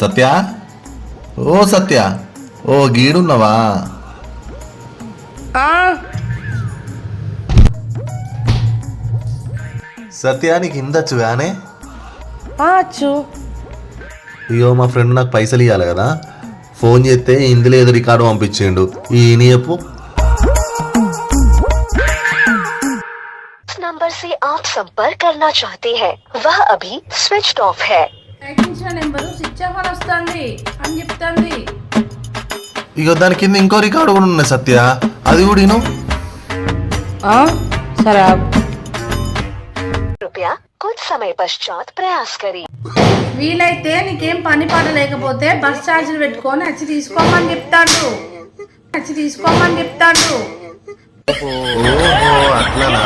సత్య ఓ సత్య ఓ గీడున్నవా సత్య నీకు హిందచ్చు గానే అచ్చు అయ్యో మా ఫ్రెండ్ నాకు పైసలు ఇవ్వాలి కదా ఫోన్ చేస్తే ఇందులో ఏదో రికార్డు పంపించిండు ఈ నీ చెప్పు जिस नंबर से आप संपर्क करना चाहते हैं वह अभी स्विच ऑफ है ప్రయత్నించిన నెంబరు స్విచ్ ఆఫ్ అని వస్తుంది అని చెప్తుంది ఇక దాని కింద ఇంకో రికార్డు కూడా ఉన్నాయి సత్య అది కూడా విను సరే कृपया कुछ समय पश्चात प्रयास करें వీలైతే నీకేం పని పాట లేకపోతే బస్ ఛార్జీలు పెట్టుకొని వచ్చి తీసుకోమని చెప్తాడు వచ్చి తీసుకోమని చెప్తాడు ఓహో అట్లనా